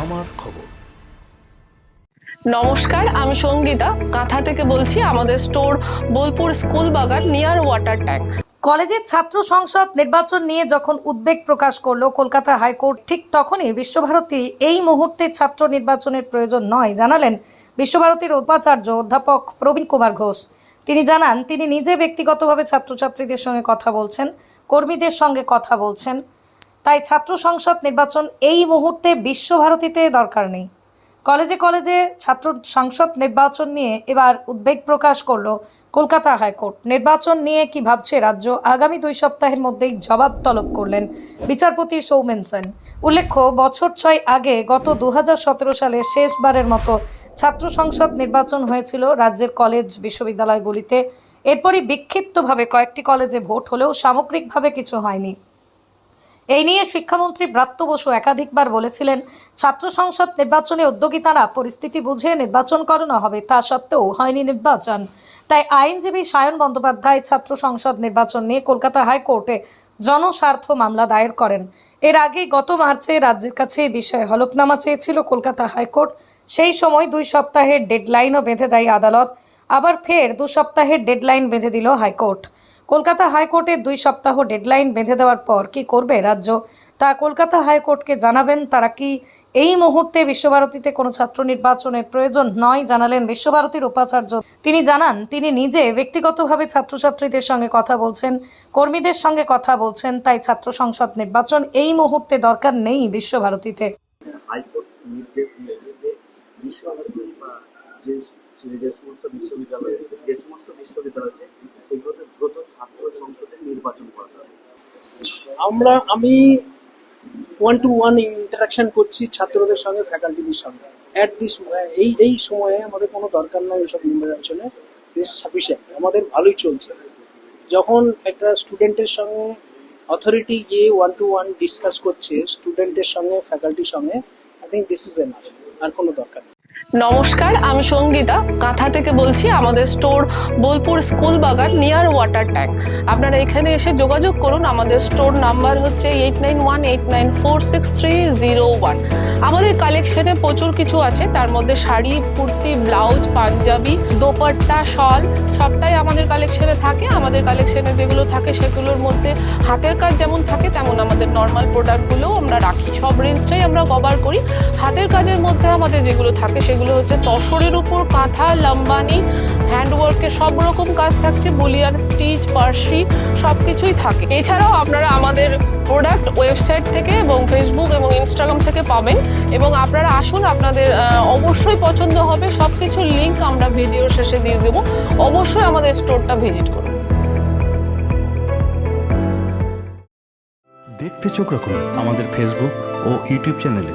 আমার খবর। নমস্কার আমি সঙ্গীতা। কাঁথা থেকে বলছি আমাদের store Bolpur school Bagan near water tank কলেজের ছাত্র সংসদ নির্বাচন নিয়ে যখন উদ্বেগ প্রকাশ করল কলকাতা হাইকোর্ট ঠিক তখনই বিশ্বভারতী এই মুহূর্তে ছাত্র নির্বাচনের প্রয়োজন নয় জানালেন বিশ্বভারতীর উপাচার্য অধ্যাপক প্রবীণ কুমার ঘোষ। তিনি জানান তিনি নিজে ব্যক্তিগতভাবে ছাত্রছাত্রীদের সঙ্গে কথা বলছেন কর্মীদের সঙ্গে কথা বলছেন। তাই ছাত্র সংসদ নির্বাচন এই মুহূর্তে বিশ্বভারতীতে দরকার নেই। কলেজে কলেজে ছাত্র সংসদ নির্বাচন নিয়ে এবার উদ্বেগ প্রকাশ করল কলকাতা হাইকোর্ট। নির্বাচন নিয়ে কি ভাবছে রাজ্য? আগামী দুই সপ্তাহের মধ্যেই জবাব তলব করলেন বিচারপতি সৌমেন সেন। উল্লেখ্য, বছর ছয় আগে গত দু হাজার সতেরো সালে শেষবারের মতো ছাত্র সংসদ নির্বাচন হয়েছিল রাজ্যের কলেজ বিশ্ববিদ্যালয়গুলিতে। এরপরই বিক্ষিপ্তভাবে কয়েকটি কলেজে ভোট হলেও সামগ্রিকভাবে কিছু হয়নি। এই নিয়ে শিক্ষামন্ত্রী ব্রাত্য বসু একাধিকবার বলেছিলেন, ছাত্র সংসদ নির্বাচনে উদ্যোগী তারা পরিস্থিতি বুঝে নির্বাচন করানো হবে, তা সত্ত্বেও হয়নি নির্বাচন। তাই আইনজীবী সায়ন বন্দ্যোপাধ্যায় ছাত্র সংসদ নির্বাচন নিয়ে কলকাতা হাইকোর্টে জনস্বার্থ মামলা দায়ের করেন। এর আগে গত মার্চে রাজ্যের কাছে বিষয়ে হলফনামা চেয়েছিল কলকাতা হাইকোর্ট। সেই সময় দুই সপ্তাহের ডেডলাইনও বেঁধে দেয় আদালত, আবার ফের দু সপ্তাহের ডেডলাইন বেঁধে দিল হাইকোর্ট। কলকাতা হাইকোর্টের দুই সপ্তাহ ডেডলাইন বেঁধে দেওয়ার পর কি করবে রাজ্য? তা কলকাতা হাইকোর্টকে জানাবেন, তারা কি এই মুহূর্তে বিশ্বভারতীতে কোনো ছাত্র নির্বাচনের প্রয়োজন নয় জানালেন বিশ্বভারতীর উপাচার্য। তিনি জানান, তিনি নিজে ব্যক্তিগতভাবে ছাত্রছাত্রীদের সঙ্গে কথা বলছেন, কর্মীদের সঙ্গে কথা বলছেন, তাই ছাত্র সংসদ নির্বাচন এই মুহূর্তে দরকার নেই বিশ্বভারতীতে। হাইকোর্ট যে সমস্ত বিশ্ববিদ্যালয়, যে সমস্ত সেগুলোতে দ্রুত ছাত্র সংসদের নির্বাচন করতে হবে আমরা, আমি ওয়ান টু ওয়ান ইন্টারাকশন করছি ছাত্রদের সঙ্গে ফ্যাকাল্টিদের সঙ্গে। অ্যাট দিস এই এই সময়ে আমাদের কোনো দরকার নয় ওইসব নির্বাচনে দিস সাফিসিয়েন্ট আমাদের ভালোই চলছে। যখন একটা স্টুডেন্টের সঙ্গে অথরিটি গিয়ে ওয়ান টু ওয়ান ডিসকাস করছে স্টুডেন্টের সঙ্গে ফ্যাকাল্টির সঙ্গে I think this is enough আর কোনো দরকার নেই। নমস্কার, আমি সঙ্গীতা। কাঁথা থেকে বলছি আমাদের store Bolpur school Bagan near water tank আপনারা এখানে এসে যোগাযোগ করুন, আমাদের স্টোর নাম্বার হচ্ছে eight nine one eight nine four six three zero one আমাদের কালেকশনে প্রচুর কিছু আছে, তার মধ্যে শাড়ি, কুর্তি, ব্লাউজ, পাঞ্জাবি, দোপাট্টা, শল, সবটাই আমাদের কালেকশনে থাকে। আমাদের কালেকশনে যেগুলো থাকে, সেগুলোর মধ্যে হাতের কাজ যেমন থাকে, তেমন আমাদের নর্মাল প্রোডাক্টগুলোও আমরা রাখি। সব রেঞ্জটাই আমরা কভার করি। হাতের কাজের মধ্যে আমাদের যেগুলো থাকে সেগুলো হচ্ছে তসরের উপর কাঁথা লম্বানি হ্যান্ডওয়ার্কের সব রকম কাজ থাকছে, বলিয়ান, স্টিচ, পার্সি সব কিছুই থাকে। এছাড়াও আপনারা আমাদের প্রোডাক্ট ওয়েবসাইট থেকে এবং ফেসবুক এবং ইনস্টাগ্রাম থেকে পাবেন এবং আপনারা আসুন, আপনাদের অবশ্যই পছন্দ হবে সব কিছুর লিঙ্ক আমরা ভিডিও শেষে দিয়ে দেবো। অবশ্যই আমাদের স্টোরটা ভিজিট করুন। দেখতে চোখ রাখুন আমাদের ফেসবুক ও ইউটিউব চ্যানেলে